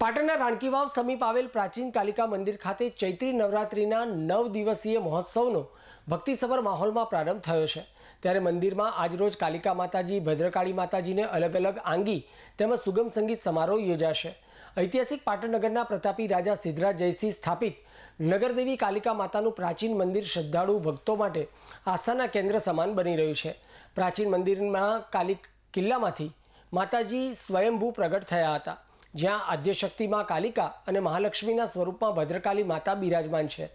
પાટણના રાણકી વાવ સમીપ આવેલ પ્રાચીન કાલિકા મંદિર ખાતે ચૈત્રી નવરાત્રિના નવ દિવસીય મહોત્સવનો ભક્તિસભર માહોલમાં પ્રારંભ થયો છે. ત્યારે મંદિરમાં આજરોજ કાલિકા માતાજી, ભદ્રકાળી માતાજીને અલગ અલગ આંગી તેમજ સુગમ સંગીત સમારોહ યોજાશે. ઐતિહાસિક પાટણનગરના પ્રતાપી રાજા સિદ્ધરાજ જયસિંહ સ્થાપિત નગરદેવી કાલિકા માતાનું પ્રાચીન મંદિર શ્રદ્ધાળુ ભક્તો માટે આસ્થાના કેન્દ્ર સમાન બની રહ્યું છે. પ્રાચીન મંદિરમાં કાલિક કિલ્લામાંથી માતાજી સ્વયંભૂ પ્રગટ થયા હતા. જ્યાં આદ્યશક્તિમાં કાલિકા અને મહાલક્ષ્મીના સ્વરૂપમાં ભદ્રકાલી માતા બિરાજમાન છે.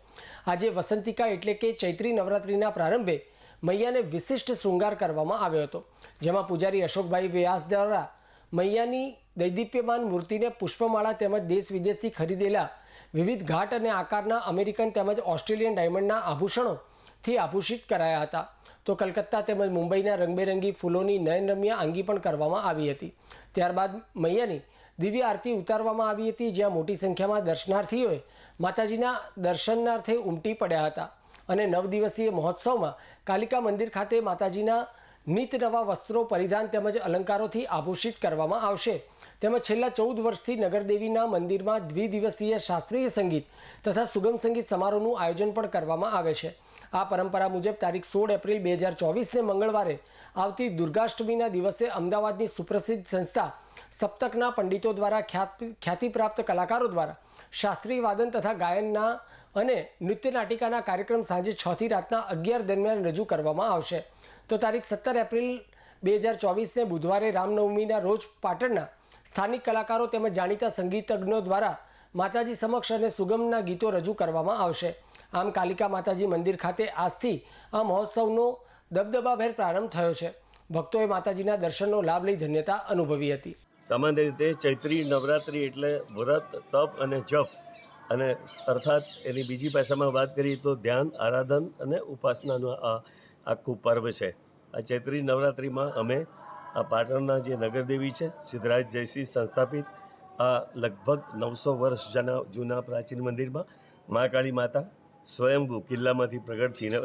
આજે વસંતિકા એટલે કે ચૈત્રી નવરાત્રિના પ્રારંભે મૈયાને વિશિષ્ટ શૃંગાર કરવામાં આવ્યો હતો, જેમાં પૂજારી અશોકભાઈ વ્યાસ દ્વારા મૈયાની દૈદીપ્યમાન મૂર્તિને પુષ્પમાળા તેમજ દેશ વિદેશથી ખરીદેલા વિવિધ ઘાટ અને આકારના અમેરિકન તેમજ ઓસ્ટ્રેલિયન ડાયમંડના આભૂષણોથી આભૂષિત કરાયા હતા. તો કલકત્તા તેમજ મુંબઈના રંગબેરંગી ફૂલોની નયનરમ્ય આંગી પણ કરવામાં આવી હતી. ત્યારબાદ મૈયાની દિવ્ય આરતી ઉતારવામાં આવી હતી, જ્યાં મોટી સંખ્યામાં દર્શનાર્થીઓએ માતાજીના દર્શનાર્થે ઉમટી પડ્યા હતા અને નવ દિવસીય મહોત્સવમાં કાલિકા મંદિર ખાતે માતાજીના નિત નવા વસ્ત્રો, પરિધાન તેમજ અલંકારોથી આભૂષિત કરવામાં આવશે. તેમજ છેલ્લા ચૌદ વર્ષથી નગરદેવીના મંદિરમાં દ્વિદિવસીય શાસ્ત્રીય સંગીત તથા સુગમ સંગીત સમારોહનું આયોજન પણ કરવામાં આવે છે. આ પરંપરા મુજબ તારીખ સોળ એપ્રિલ બે હજાર ચોવીસને મંગળવારે આવતી દુર્ગાષ્ટમીના દિવસે અમદાવાદની સુપ્રસિદ્ધ સંસ્થા સપ્તકના પંડિતો દ્વારા ખ્યાત, ખ્યાતિપ્રાપ્ત કલાકારો દ્વારા શાસ્ત્રીય વાદન તથા ગાયનના અને નૃત્ય નાટિકાના કાર્યક્રમ સાંજે છથી રાતના અગિયાર દરમિયાન રજૂ કરવામાં આવશે. તો તારીખ સત્તર એપ્રિલ બે હજાર ચોવીસને બુધવારે રામનવમીના રોજ પાટણના સ્થાનિક કલાકારો તેમજ જાણીતા સંગીતજ્ઞો દ્વારા માતાજી સમક્ષ અને સુગમના ગીતો રજૂ કરવામાં આવશે. આમ કાલિકા માતાજી મંદિર ખાતે આજથી આ મહોત્સવનો દબદબાભેર પ્રારંભ થયો છે. ભક્તોએ માતાજીના દર્શનનો લાભ લઈ ધન્યતા અનુભવી હતી. સામાન્ય રીતે ચૈત્રી, નવરાત્રિ એટલે વ્રત, તપ અને જપ. અને અર્થાત એની બીજી ભાષામાં વાત કરીએ તો ધ્યાન, આરાધન અને ઉપાસનાનું આ આખું પર્વ છે. આ ચૈત્રી, નવરાત્રિમાં અમે આ પાટણના જે નગરદેવી છે, સિદ્ધરાજ જયસિંહ સંસ્થાપિત આ લગભગ નવસો વર્ષ જના જૂના પ્રાચીન મંદિરમાં મહાકાળી માતા સ્વયંભૂ કિલ્લામાંથી પ્રગટ થઈને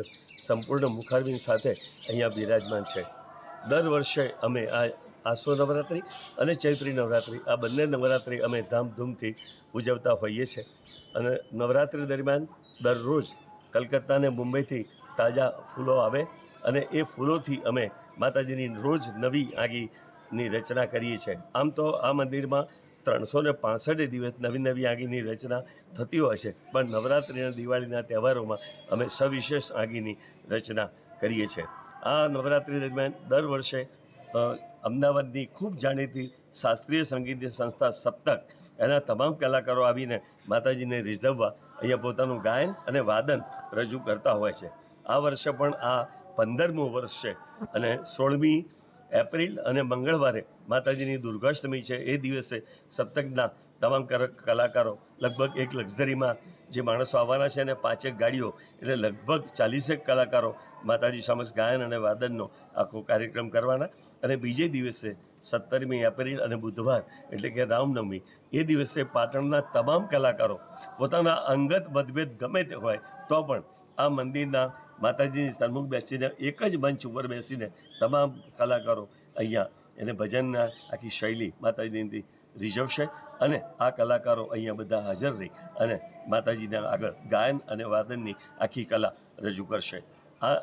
સંપૂર્ણ મુખારબીન સાથે અહીંયા બિરાજમાન છે. દર વર્ષે અમે આ આસો નવરાત્રિ અને ચૈત્રી નવરાત્રિ, આ બંને નવરાત્રિ અમે ધામધૂમથી ઉજવતા હોઈએ છીએ અને નવરાત્રિ દરમિયાન દરરોજ કલકત્તા અને મુંબઈથી તાજા ફૂલો આવે અને એ ફૂલોથી અમે માતાજીની રોજ નવી આગીની રચના કરીએ છીએ. આમ તો આ મંદિરમાં ત્રણસો ને પાસઠ દિવસ નવી નવી આગીની રચના થતી હોય છે. પણ નવરાત્રિ અને દિવાળીના તહેવારોમાં અમે સવિશેષ આગીની રચના કરીએ છીએ. આ નવરાત્રિ દરમિયાન દર વર્ષે અમદાવાદની ખૂબ જાણીતી શાસ્ત્રીય સંગીતની સંસ્થા સપ્તક, એના તમામ કલાકારો આવીને માતાજીને રીઝવવા અહીંયા પોતાનું ગાયન અને વાદન રજૂ કરતા હોય છે. આ વર્ષે પણ આ પંદરમું વર્ષ છે અને સોળમી એપ્રિલ અને મંગળવારે માતાજીની દુર્ગાષ્ટમી છે. એ દિવસે સપ્તકના તમામ કર- કલાકારો લગભગ એક લક્ઝરીમાં જે માણસો આવવાના છે અને પાંચેક ગાડીઓ એટલે લગભગ ચાલીસેક કલાકારો માતાજી સમક્ષ ગાયન અને વાદનનો આખો કાર્યક્રમ કરવાના. અને બીજે દિવસે સત્તરમી એપ્રિલ અને બુધવાર એટલે કે રામનવમી, એ દિવસે પાટણના તમામ કલાકારો પોતાના અંગત મતભેદ ગમે તે હોય તો પણ આ મંદિરના માતાજીની સન્મુખ બેસીને, એક જ મંચ ઉપર બેસીને તમામ કલાકારો અહીંયા એને ભજનના આખી શૈલી માતાજીની રીઝવશે અને આ કલાકારો અહીંયા બધા હાજર રહી અને માતાજીના આગળ ગાયન અને વાદનની આખી કલા રજૂ કરશે. આ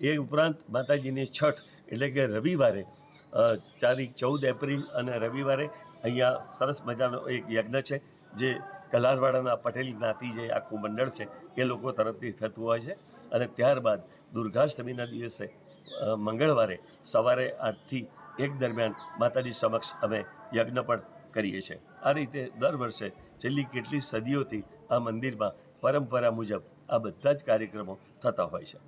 એ ઉપરાંત માતાજીની છઠ એટલે કે રવિવારે તારીખ ચૌદ એપ્રિલ અને રવિવારે અહીંયા સરસ મજાનો એક યજ્ઞ છે, જે કલારવાડાના પટેલ જ્ઞાતિ જે આખું મંડળ છે, એ લોકો તરફથી થતું હોય છે. અને ત્યારબાદ દુર્ગાષ્ટમીના દિવસે મંગળવારે સવારે આઠથી એક દરમિયાન માતાજી સમક્ષ અમે યજ્ઞ પણ કરીએ છીએ. આ રીતે દર વર્ષે છેલ્લી કેટલી સદીઓથી આ મંદિરમાં પરંપરા મુજબ આ બધા જ કાર્યક્રમો થતા હોય છે.